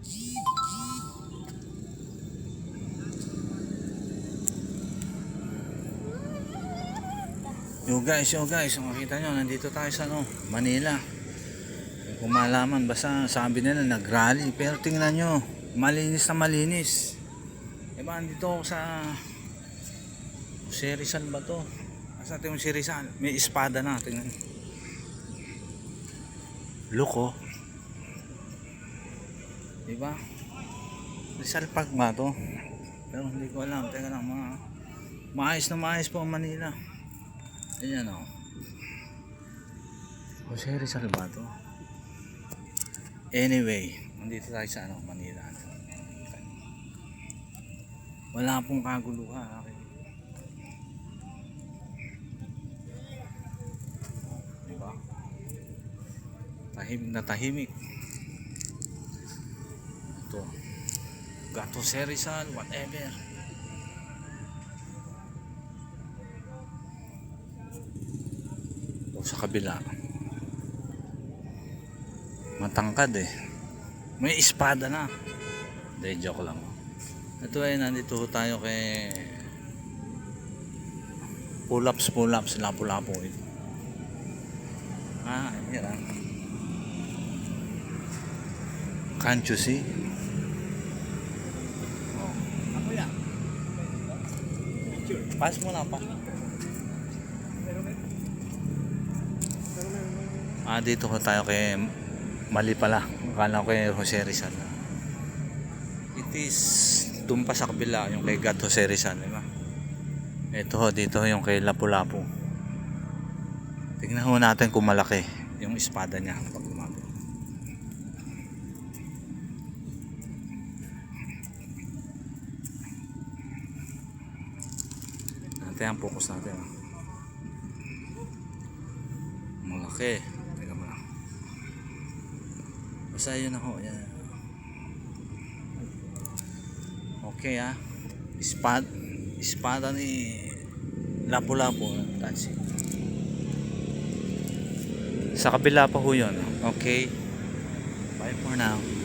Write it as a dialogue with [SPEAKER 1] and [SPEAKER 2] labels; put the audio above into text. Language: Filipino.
[SPEAKER 1] Yo guys, yo guys, makita nyo, nandito tayo sa ano, Manila. Kung malaman, basta sabi nila nag-rally. Pero tingnan nyo, malinis na malinis. Diba, andito ako sa si ba to? Asa atin yung si Rizal? May espada na, tingnan nyo. Oh. Diba? Rizal Park ba to? Pero hindi ko alam. Teka lang, mga maayos na maayos po ang Manila. Ayan o. Jose Rizal ba to? Anyway, nandito tayo sa ano, Manila. Wala pong kaguluhan. Okay. Diba? Tahimik na tahimik. Gato Jose Rizal, whatever. O sa kabila. Matangkad eh. May espada na. Hindi, joke lang. Ito ay nandito tayo kay pull-ups, pull-ups, lapo-lapo eh. Ah, yan ah. Can't you see? Pass mo na, pass mo. Ah, dito ko tayo kay mali pala. Akala ko kay Jose Rizal. It is doon pa sa kabila yung kay God Jose Rizal, di? Ito ho, dito yung kay Lapu-Lapu. Tingnan ho natin kung malaki yung espada niya pag Natin ang focus natin. ah. Malaki. Teka mo lang. Basta yun ako. Yan. Okay ah. Ispad. Espada ni Lapu-Lapu. That's it. Sa kabila pa ho yun. Okay. Bye for now.